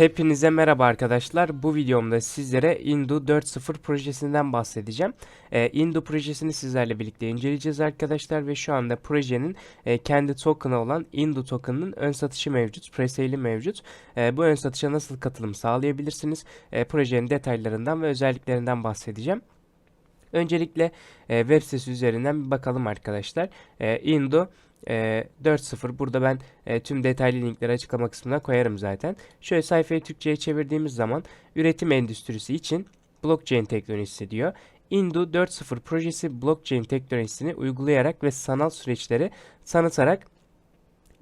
Hepinize merhaba arkadaşlar. Bu videomda sizlere Indu 4.0 projesinden bahsedeceğim. Ee, Indu projesini sizlerle birlikte inceleyeceğiz arkadaşlar ve şu anda projenin e, kendi token'ı olan Indu token'ının ön satışı mevcut, presale'i mevcut. E, bu ön satışa nasıl katılım sağlayabilirsiniz? E, projenin detaylarından ve özelliklerinden bahsedeceğim. Öncelikle e, web sitesi üzerinden bir bakalım arkadaşlar. E, Indu e, 4.0 burada ben e, tüm detaylı linkleri açıklama kısmına koyarım zaten. Şöyle sayfayı Türkçe'ye çevirdiğimiz zaman üretim endüstrisi için blockchain teknolojisi diyor. Indu 4.0 projesi blockchain teknolojisini uygulayarak ve sanal süreçleri tanıtarak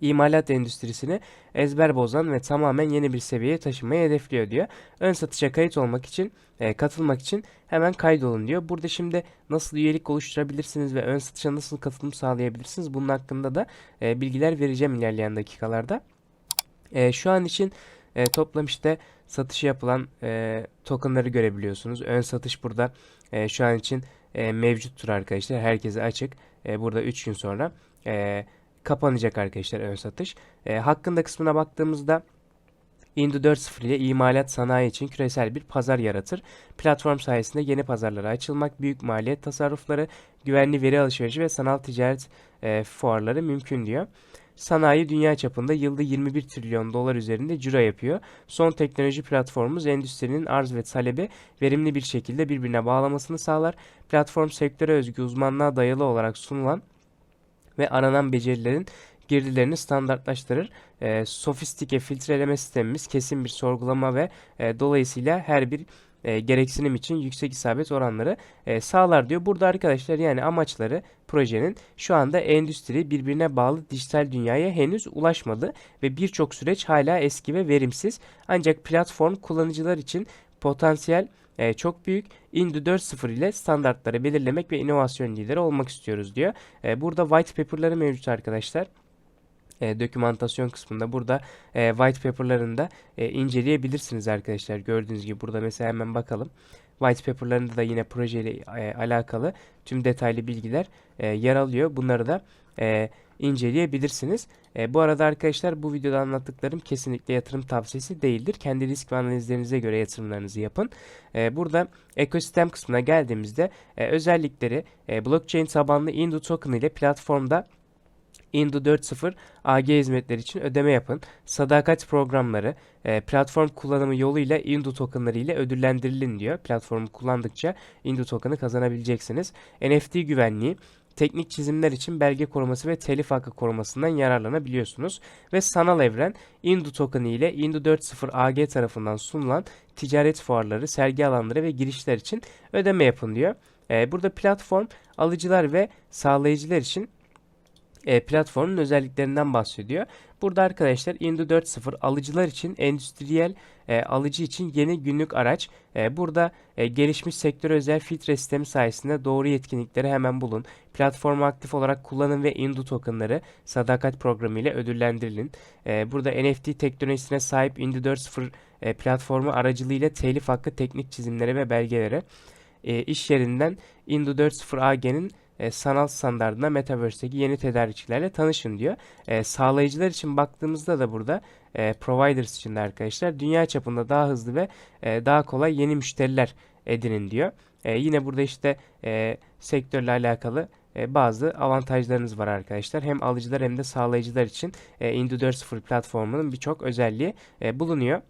imalat endüstrisini ezber bozan ve tamamen yeni bir seviyeye taşımayı hedefliyor diyor. Ön satışa kayıt olmak için, e, katılmak için hemen kaydolun diyor. Burada şimdi nasıl üyelik oluşturabilirsiniz ve ön satışa nasıl katılım sağlayabilirsiniz bunun hakkında da e, bilgiler vereceğim ilerleyen dakikalarda. E, şu an için e, toplam işte satışı yapılan e, tokenları görebiliyorsunuz. Ön satış burada e, şu an için e, mevcuttur arkadaşlar. Herkese açık. E, burada 3 gün sonra e, kapanacak arkadaşlar ön satış. E, hakkında kısmına baktığımızda Indu 4.0 ile imalat sanayi için küresel bir pazar yaratır. Platform sayesinde yeni pazarlara açılmak, büyük maliyet tasarrufları, güvenli veri alışverişi ve sanal ticaret e, fuarları mümkün diyor. Sanayi dünya çapında yılda 21 trilyon dolar üzerinde ciro yapıyor. Son teknoloji platformumuz endüstrinin arz ve talebi verimli bir şekilde birbirine bağlamasını sağlar. Platform sektöre özgü uzmanlığa dayalı olarak sunulan ve aranan becerilerin girdilerini standartlaştırır. E, sofistike filtreleme sistemimiz kesin bir sorgulama ve e, dolayısıyla her bir e, gereksinim için yüksek isabet oranları e, sağlar diyor. Burada arkadaşlar yani amaçları projenin şu anda endüstri birbirine bağlı dijital dünyaya henüz ulaşmadı ve birçok süreç hala eski ve verimsiz. Ancak platform kullanıcılar için potansiyel e, çok büyük. Indu 4.0 ile standartları belirlemek ve inovasyon lideri olmak istiyoruz diyor. E, burada white paper'ları mevcut arkadaşlar e, dokümantasyon kısmında burada e, white paper'larını da e, inceleyebilirsiniz arkadaşlar. Gördüğünüz gibi burada mesela hemen bakalım. White paper'larında da yine projeyle e, alakalı tüm detaylı bilgiler e, yer alıyor. Bunları da e, inceleyebilirsiniz. E, bu arada arkadaşlar bu videoda anlattıklarım kesinlikle yatırım tavsiyesi değildir. Kendi risk ve analizlerinize göre yatırımlarınızı yapın. E, burada ekosistem kısmına geldiğimizde e, özellikleri e, blockchain tabanlı Indu token ile platformda Indu 4.0 AG hizmetleri için ödeme yapın. Sadakat programları, e, platform kullanımı yoluyla Indu tokenları ile ödüllendirilin diyor. Platformu kullandıkça Indu token'ı kazanabileceksiniz. NFT güvenliği, teknik çizimler için belge koruması ve telif hakkı korumasından yararlanabiliyorsunuz. Ve sanal evren Indu tokenı ile Indu 4.0 AG tarafından sunulan ticaret fuarları, sergi alanları ve girişler için ödeme yapın diyor. E, burada platform alıcılar ve sağlayıcılar için e, platformun özelliklerinden bahsediyor. Burada arkadaşlar Indu 4.0 alıcılar için endüstriyel e, alıcı için yeni günlük araç. E, burada e, gelişmiş sektör özel filtre sistemi sayesinde doğru yetkinlikleri hemen bulun. Platformu aktif olarak kullanın ve Indu tokenları sadakat programı ile ödüllendirilin. E, burada NFT teknolojisine sahip Indu 4.0 e, platformu aracılığıyla telif hakkı teknik çizimlere ve belgelere e, iş yerinden Indu 4.0 AG'nin e, sanal standartına Metaverse'deki yeni tedarikçilerle tanışın diyor. E, sağlayıcılar için baktığımızda da burada e, providers için de arkadaşlar dünya çapında daha hızlı ve e, daha kolay yeni müşteriler edinin diyor. E, yine burada işte e, sektörle alakalı e, bazı avantajlarınız var arkadaşlar. Hem alıcılar hem de sağlayıcılar için e, Indu 4.0 platformunun birçok özelliği bulunuyor.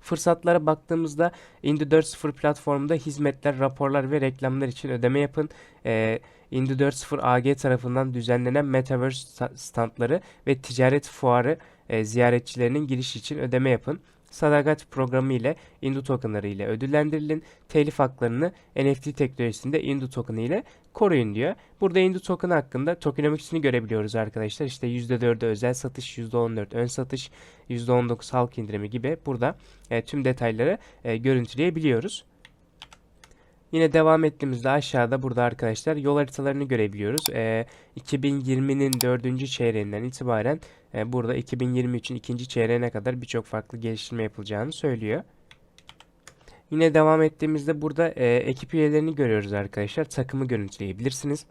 Fırsatlara baktığımızda Indu 4.0 platformunda hizmetler, raporlar ve reklamlar için ödeme yapın. Ee, Indu 4.0 AG tarafından düzenlenen Metaverse standları ve ticaret fuarı e, ziyaretçilerinin giriş için ödeme yapın. Sadakat programı ile Indu tokenları ile ödüllendirilin. Telif haklarını NFT teknolojisinde Indu tokenı ile koruyun diyor. Burada Indu token hakkında tokenomics'ini görebiliyoruz arkadaşlar. İşte %4'e özel satış, %14 ön satış, %19 halk indirimi gibi burada e, tüm detayları e, görüntüleyebiliyoruz. Yine devam ettiğimizde aşağıda burada arkadaşlar yol haritalarını görebiliyoruz. E, 2020'nin 4. çeyreğinden itibaren e, burada 2023'ün 2. çeyreğine kadar birçok farklı geliştirme yapılacağını söylüyor. Yine devam ettiğimizde burada e, ekip üyelerini görüyoruz arkadaşlar. Takımı görüntüleyebilirsiniz.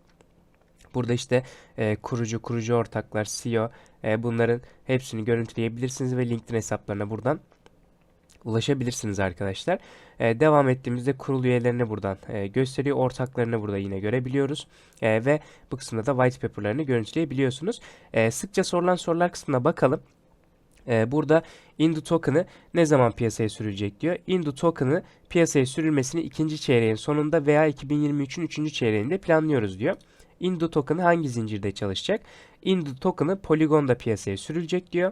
Burada işte e, kurucu, kurucu ortaklar, CEO e, bunların hepsini görüntüleyebilirsiniz ve LinkedIn hesaplarına buradan ulaşabilirsiniz arkadaşlar. Ee, devam ettiğimizde kurul üyelerini buradan e, gösteriyor. Ortaklarını burada yine görebiliyoruz. E, ve bu kısımda da white paper'larını görüntüleyebiliyorsunuz. E, sıkça sorulan sorular kısmına bakalım. E, burada Indu token'ı ne zaman piyasaya sürülecek diyor. Indu token'ı piyasaya sürülmesini ikinci çeyreğin sonunda veya 2023'ün üçüncü çeyreğinde planlıyoruz diyor. Indu token'ı hangi zincirde çalışacak? Indu token'ı Polygon'da piyasaya sürülecek diyor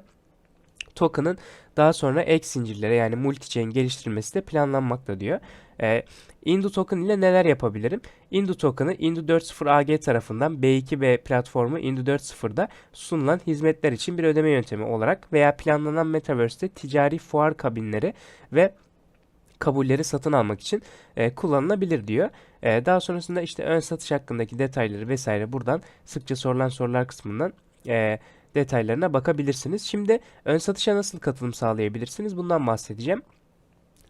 token'ın daha sonra ek zincirlere yani multi-chain geliştirilmesi de planlanmakta diyor. E, Indu token ile neler yapabilirim? Indu token'ı Indu 4.0 AG tarafından B2B platformu Indu 4.0'da sunulan hizmetler için bir ödeme yöntemi olarak veya planlanan Metaverse'te ticari fuar kabinleri ve kabulleri satın almak için e, kullanılabilir diyor. E, daha sonrasında işte ön satış hakkındaki detayları vesaire buradan sıkça sorulan sorular kısmından e, detaylarına bakabilirsiniz. Şimdi ön satışa nasıl katılım sağlayabilirsiniz? Bundan bahsedeceğim.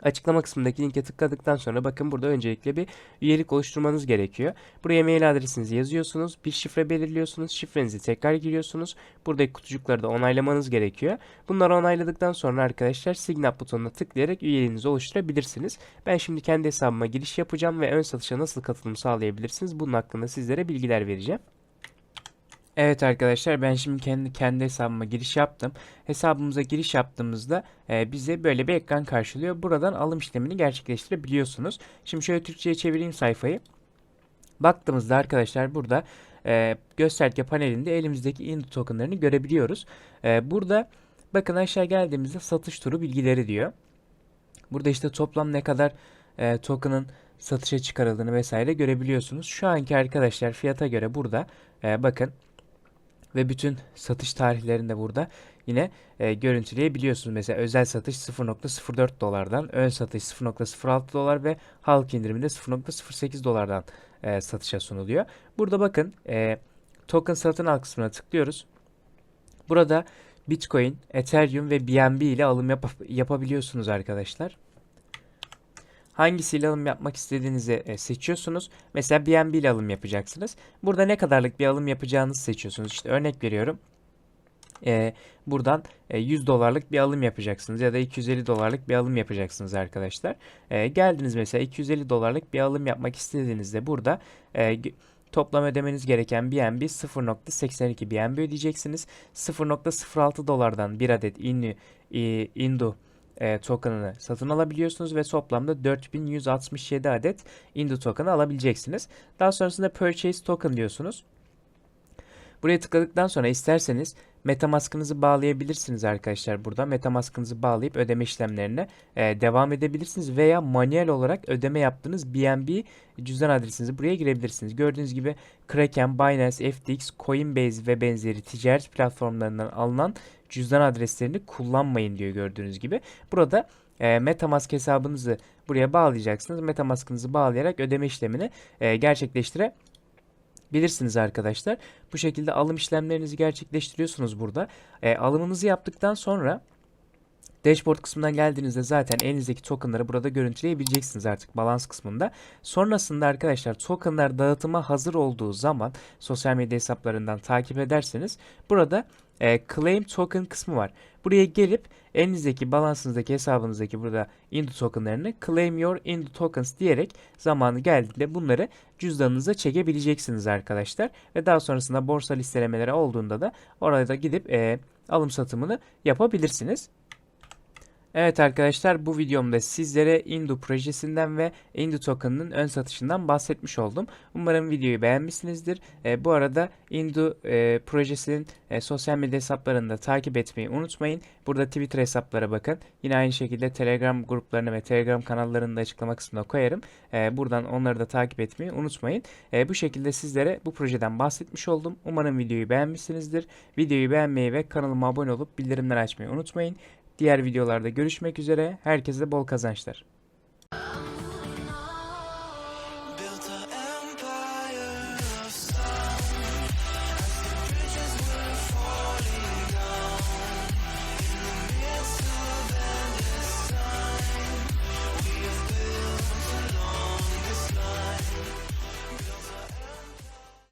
Açıklama kısmındaki linke tıkladıktan sonra bakın burada öncelikle bir üyelik oluşturmanız gerekiyor. Buraya mail adresinizi yazıyorsunuz. Bir şifre belirliyorsunuz. Şifrenizi tekrar giriyorsunuz. Buradaki kutucukları da onaylamanız gerekiyor. Bunları onayladıktan sonra arkadaşlar Sign Up butonuna tıklayarak üyeliğinizi oluşturabilirsiniz. Ben şimdi kendi hesabıma giriş yapacağım ve ön satışa nasıl katılım sağlayabilirsiniz? Bunun hakkında sizlere bilgiler vereceğim. Evet arkadaşlar ben şimdi kendi kendi hesabıma giriş yaptım. Hesabımıza giriş yaptığımızda e, bize böyle bir ekran karşılıyor. Buradan alım işlemini gerçekleştirebiliyorsunuz. Şimdi şöyle Türkçe'ye çevireyim sayfayı. Baktığımızda arkadaşlar burada e, gösterge panelinde elimizdeki Indu tokenlarını görebiliyoruz. E, burada bakın aşağı geldiğimizde satış turu bilgileri diyor. Burada işte toplam ne kadar e, token'ın satışa çıkarıldığını vesaire görebiliyorsunuz. Şu anki arkadaşlar fiyata göre burada e, bakın ve bütün satış tarihlerini de burada yine e, görüntüleyebiliyorsunuz. Mesela özel satış 0.04 dolardan, ön satış 0.06 dolar ve halk indiriminde 0.08 dolardan e, satışa sunuluyor. Burada bakın e, token satın al kısmına tıklıyoruz. Burada Bitcoin, Ethereum ve BNB ile alım yap yapabiliyorsunuz arkadaşlar hangisiyle alım yapmak istediğinizi e, seçiyorsunuz. Mesela BNB ile alım yapacaksınız. Burada ne kadarlık bir alım yapacağınızı seçiyorsunuz. İşte örnek veriyorum. E, buradan e, 100 dolarlık bir alım yapacaksınız ya da 250 dolarlık bir alım yapacaksınız arkadaşlar. E, geldiniz mesela 250 dolarlık bir alım yapmak istediğinizde burada e, toplam ödemeniz gereken BNB 0.82 BNB ödeyeceksiniz. 0.06 dolardan bir adet Indu, Indu e, token'ını satın alabiliyorsunuz ve toplamda 4167 adet Indu token'ı alabileceksiniz. Daha sonrasında Purchase Token diyorsunuz. Buraya tıkladıktan sonra isterseniz Metamask'ınızı bağlayabilirsiniz arkadaşlar burada. Metamask'ınızı bağlayıp ödeme işlemlerine e, devam edebilirsiniz veya manuel olarak ödeme yaptığınız BNB cüzdan adresinizi buraya girebilirsiniz. Gördüğünüz gibi Kraken, Binance, FTX, Coinbase ve benzeri ticaret platformlarından alınan cüzdan adreslerini kullanmayın diyor gördüğünüz gibi. Burada e, Metamask hesabınızı buraya bağlayacaksınız. Metamask'ınızı bağlayarak ödeme işlemini e, gerçekleştirebilirsiniz bilirsiniz arkadaşlar. Bu şekilde alım işlemlerinizi gerçekleştiriyorsunuz burada. E, alımınızı yaptıktan sonra Dashboard kısmından geldiğinizde zaten elinizdeki tokenları burada görüntüleyebileceksiniz artık balans kısmında. Sonrasında arkadaşlar tokenlar dağıtıma hazır olduğu zaman sosyal medya hesaplarından takip ederseniz burada e, claim token kısmı var. Buraya gelip elinizdeki balansınızdaki hesabınızdaki burada Indu tokenlarını claim your Indu tokens diyerek zamanı geldiğinde bunları cüzdanınıza çekebileceksiniz arkadaşlar. Ve daha sonrasında borsa listelemeleri olduğunda da orada gidip e, alım satımını yapabilirsiniz. Evet arkadaşlar bu videomda sizlere Indu projesinden ve Indu token'ının ön satışından bahsetmiş oldum. Umarım videoyu beğenmişsinizdir. E, bu arada Indu e, projesinin e, sosyal medya hesaplarını da takip etmeyi unutmayın. Burada Twitter hesaplara bakın. Yine aynı şekilde Telegram gruplarını ve Telegram kanallarını da açıklama kısmına koyarım. E, buradan onları da takip etmeyi unutmayın. E, bu şekilde sizlere bu projeden bahsetmiş oldum. Umarım videoyu beğenmişsinizdir. Videoyu beğenmeyi ve kanalıma abone olup bildirimleri açmayı unutmayın. Diğer videolarda görüşmek üzere. Herkese bol kazançlar.